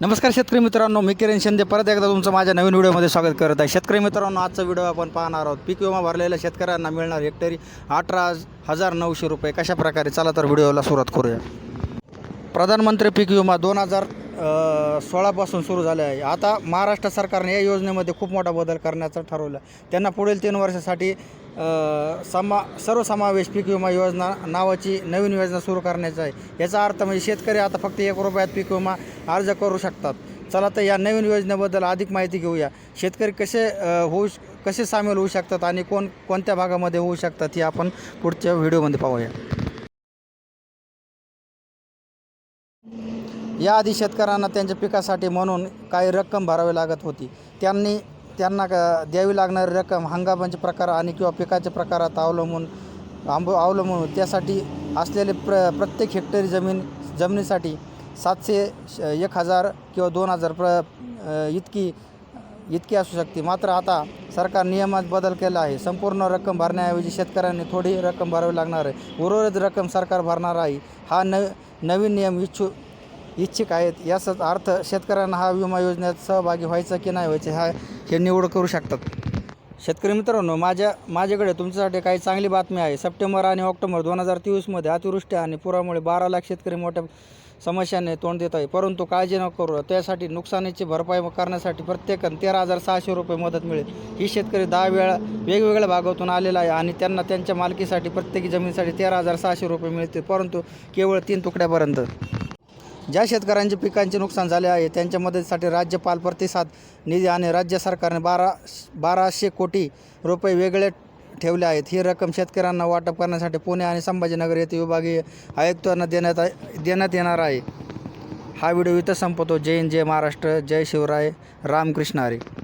नमस्कार शेतकरी मित्रांनो मी किरण शिंदे. परत एकदा तुमचं माझ्या नवीन व्हिडिओमध्ये स्वागत करत आहे. शेतकरी मित्रांनो आजचा व्हिडिओ आपण पाहणार आहोत. पीक विमा भरलेल्या शेतकऱ्यांना मिळणार हेक्टरी अठरा हजार नऊशे रुपये. कशा प्रकारे? चला तर व्हिडिओला सुरुवात करूया. प्रधानमंत्री पीक विमा दोन हजार सोळापासून सुरू झाले आहे. आता महाराष्ट्र सरकारने या योजनेमध्ये खूप मोठा बदल करण्याचं ठरवलं. त्यांना पुढील तीन वर्षासाठी समा सर्वसमावेश पीक विमा योजना नावाची नवीन योजना सुरू करण्याची आहे. याचा अर्थ म्हणजे शेतकरी आता फक्त एक रुपयात पीक विमा अर्ज करू शकतात. चला तर या नवीन योजनेबद्दल अधिक माहिती घेऊया. शेतकरी कसे होऊ श- कसे सामील होऊ शकतात आणि कोण कोणत्या भागामध्ये होऊ शकतात हे आपण पुढच्या व्हिडिओमध्ये पाहूया. याआधी शेतकऱ्यांना त्यांच्या पिकासाठी म्हणून काही रक्कम भरावी लागत होती. त्यांनी त्यांना क- द्यावी लागणारी रक्कम हंगामाचे प्रकार आणि किंवा पिकाच्या प्रकारात अवलंबून आंब अवलंबून त्यासाठी असलेले प्र प्रत्येक हेक्टरी जमीन जमिनीसाठी सातशे श- एक हजार किंवा दोन हजार प्र इतकी इतकी असू शकते. मात्र आता सरकार नियमात बदल केला आहे. संपूर्ण रक्कम भरण्याऐवजी शेतकऱ्यांनी थोडी रक्कम भरावी लागणार आहे. उर्वरित रक्कम सरकार भरणार आहे. हा न नवीन नियम इच्छु इच्छुक आहेत. याचाच अर्थ शेतकऱ्यांना हा विमा योजनेत सहभागी व्हायचं की नाही व्हायचं हा हे निवड करू शकतात. शेतकरी मित्रांनो माझ्या माझ्याकडे तुमच्यासाठी काही चांगली बातमी आहे. सप्टेंबर आणि ऑक्टोबर दोन हजार तेवीसमध्ये अतिवृष्टी आणि पुरामुळे बारा लाख शेतकरी मोठ्या समस्याने तोंड देत आहे. परंतु काळजी न करू त्यासाठी नुकसानीची भरपाई करण्यासाठी प्रत्येकानं तेरा हजार सहाशे रुपये मदत मिळेल. ही शेतकरी दहा वेळा वेगवेगळ्या भागातून आलेला आहे आणि त्यांना त्यांच्या मालकीसाठी प्रत्येकी जमिनीसाठी तेरा हजार सहाशे रुपये मिळतील परंतु केवळ तीन तुकड्यापर्यंत. ज्या शेतकऱ्यांचे पिकांचे नुकसान झाले आहे त्यांच्या मदतीसाठी राज्यपाल प्रतिसाद निधी आणि राज्य सरकारने बारा बाराशे कोटी रुपये वेगळे ठेवले आहेत. ही रक्कम शेतकऱ्यांना वाटप करण्यासाठी पुणे आणि संभाजीनगर येथे विभागीय आयुक्तांना देण्यात देण्यात येणार आहे. हा व्हिडिओ इथं संपवतो. जय हिंद जय महाराष्ट्र जय शिवराय रामकृष्ण हरी.